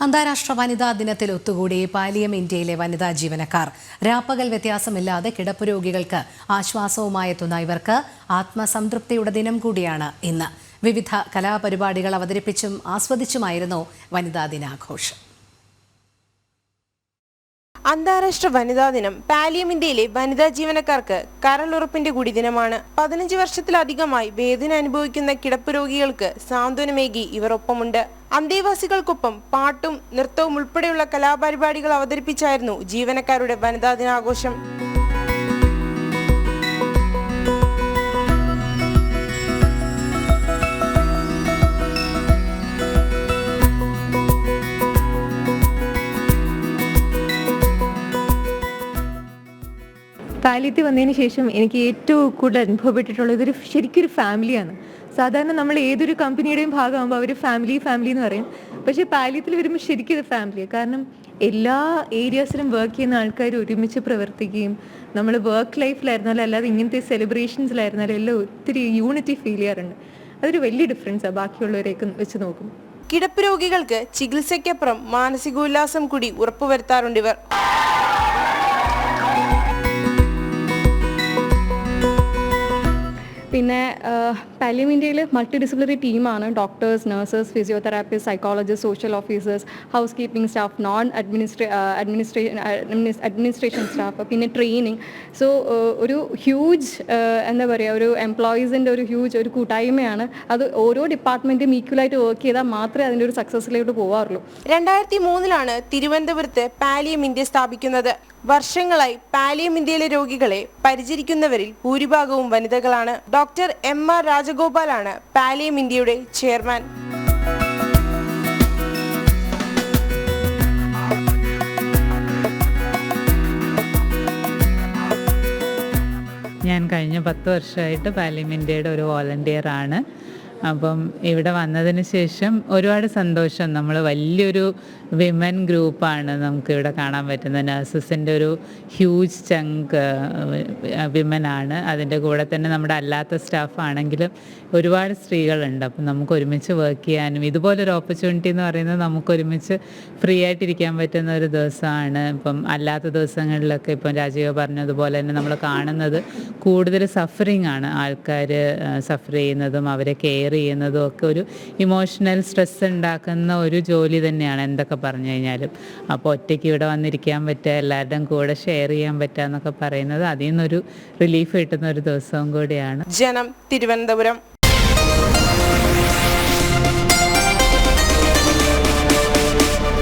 അന്താരാഷ്ട്ര വനിതാ ദിനത്തിൽ ഒത്തുകൂടി പാലിയം ഇന്ത്യയിലെ വനിതാ ജീവനക്കാർ. രാപ്പകൽ വ്യത്യാസമില്ലാതെ കിടപ്പ് രോഗികൾക്ക് ആശ്വാസവുമായെത്തുന്ന ഇവർക്ക് ആത്മസംതൃപ്തിയുടെ ദിനം കൂടിയാണ് ഇന്ന്. വിവിധ കലാപരിപാടികൾ അവതരിപ്പിച്ചും ആസ്വദിച്ചുമായിരുന്നു വനിതാ ദിനാഘോഷം. അന്താരാഷ്ട്ര വനിതാ ദിനം. പാലിയം ഇന്ത്യയിലെ വനിതാ ജീവനക്കാർക്ക് കരളുറപ്പിന്റെ കൂടി ദിനമാണ് പതിനഞ്ച് വർഷത്തിലധികമായി വേദന അനുഭവിക്കുന്ന കിടപ്പ് രോഗികൾക്ക് സാന്ത്വനമേകി ഇവർ ഒപ്പമുണ്ട് അന്തേവാസികൾക്കൊപ്പം പാട്ടും നൃത്തവും ഉൾപ്പെടെയുള്ള കലാപരിപാടികൾ അവതരിപ്പിച്ചായിരുന്നു ജീവനക്കാരുടെ വനിതാ ദിനാഘോഷം. പാലിയത്തിൽ വന്നതിന് ശേഷം എനിക്ക് ഏറ്റവും കൂടുതൽ അനുഭവപ്പെട്ടിട്ടുള്ളത് ഇതൊരു ശരിക്കൊരു ഫാമിലിയാണ്. സാധാരണ നമ്മൾ ഏതൊരു കമ്പനിയുടെയും ഭാഗമാകുമ്പോൾ അവർ ഫാമിലി ഫാമിലി എന്ന് പറയും. പക്ഷേ പാലിയത്തിൽ വരുമ്പോൾ ശരിക്കും ഇത് ഫാമിലിയാണ് കാരണം എല്ലാ ഏരിയാസിലും വർക്ക് ചെയ്യുന്ന ആൾക്കാർ ഒരുമിച്ച് പ്രവർത്തിക്കുകയും നമ്മൾ വർക്ക് ലൈഫിലായിരുന്നാലും അല്ലാതെ ഇങ്ങനത്തെ സെലിബ്രേഷൻസിലായിരുന്നാലും എല്ലാം ഒത്തിരി യൂണിറ്റി ഫീൽ ചെയ്യാറുണ്ട്. അതൊരു വലിയ ഡിഫറൻസാണ് ബാക്കിയുള്ളവരെയൊക്കെ വെച്ച് നോക്കും കിടപ്പ് രോഗികൾക്ക് ചികിത്സയ്ക്കപ്പുറം മാനസികോല്ലാസം കൂടി ഉറപ്പുവരുത്താറുണ്ട് ഇവർ പിന്നെ പാലിയം ഇന്ത്യയിൽ മൾട്ടി ഡിസിപ്ലിനറി ടീമാണ് doctors nurses physiotherapist psychologist social officers housekeeping staff non administra administration administration staff പിന്നെ ട്രെയിനിങ് സോ ഒരു ഹ്യൂജ് എന്താ പറയുക ഒരു എംപ്ലോയീസിന്റെ ഒരു ഹ്യൂജ് ഒരു കൂട്ടായ്മയാണ്. അത് ഓരോ ഡിപ്പാർട്ട്മെന്റും ഈക്വലായിട്ട് വർക്ക് ചെയ്താൽ മാത്രമേ അതിന്റെ ഒരു സക്സസ്സിലോട്ട് പോകാറുള്ളൂ രണ്ടായിരത്തി മൂന്നിലാണ് തിരുവനന്തപുരത്ത് പാലിയം ഇന്ത്യ സ്ഥാപിക്കുന്നത്. വർഷങ്ങളായി പാലിയം ഇന്ത്യയിലെ രോഗികളെ പരിചരിക്കുന്നവരിൽ ഭൂരിഭാഗവും വനിതകളാണ്. ഡോക്ടർ എം ആർ രാജഗോപാലാണ് പാലിയം ഇന്ത്യയുടെ ചെയർമാൻ. ഞാൻ കഴിഞ്ഞ പത്ത് വർഷമായിട്ട് പാർലമെന്റയുടെ ഒരു വോളണ്ടിയർ ആണ് അപ്പം ഇവിടെ വന്നതിന് ശേഷം ഒരുപാട് സന്തോഷം. നമ്മൾ വലിയൊരു വിമൻ ഗ്രൂപ്പാണ് നമുക്ക് ഇവിടെ കാണാൻ പറ്റുന്നത്. നഴ്സസിന്റെ ഒരു ഹ്യൂജ് ചങ്ക് വിമൻ ആണ്. അതിന്റെ കൂടെ തന്നെ നമ്മുടെ അല്ലാത്ത സ്റ്റാഫ് ആണെങ്കിലും ഒരുപാട് സ്ത്രീകളുണ്ട്. അപ്പം നമുക്ക് ഒരുമിച്ച് വർക്ക് ചെയ്യാനും ഇതുപോലൊരു ഓപ്പർച്യൂണിറ്റി എന്ന് പറയുന്നത് നമുക്ക് ഒരുമിച്ച് ഫ്രീ ആയിട്ടിരിക്കാൻ പറ്റുന്ന ഒരു ദിവസമാണ്. ഇപ്പം അല്ലാത്ത ദിവസങ്ങളിലൊക്കെ ഇപ്പം രാജീവ് പറഞ്ഞതുപോലെ തന്നെ നമ്മൾ കാണുന്നത് കൂടുതൽ സഫറിങ് ആണ്. ആൾക്കാർ സഫർ ചെയ്യുന്നതും അവരെ കെയർ ചെയ്യുന്നതും ഒക്കെ ഒരു ഇമോഷണൽ സ്ട്രെസ് ഉണ്ടാക്കുന്ന ഒരു ജോലി തന്നെയാണ് എന്തൊക്കെ പറഞ്ഞു കഴിഞ്ഞാലും. അപ്പോൾ ഒറ്റയ്ക്ക് ഇവിടെ വന്നിരിക്കാൻ പറ്റുക എല്ലാവരുടെയും കൂടെ ഷെയർ ചെയ്യാൻ പറ്റുക എന്നൊക്കെ പറയുന്നത് അതിൽ നിന്നൊരു റിലീഫ് കിട്ടുന്ന ഒരു ദിവസവും കൂടിയാണ്. ജനം തിരുവനന്തപുരം.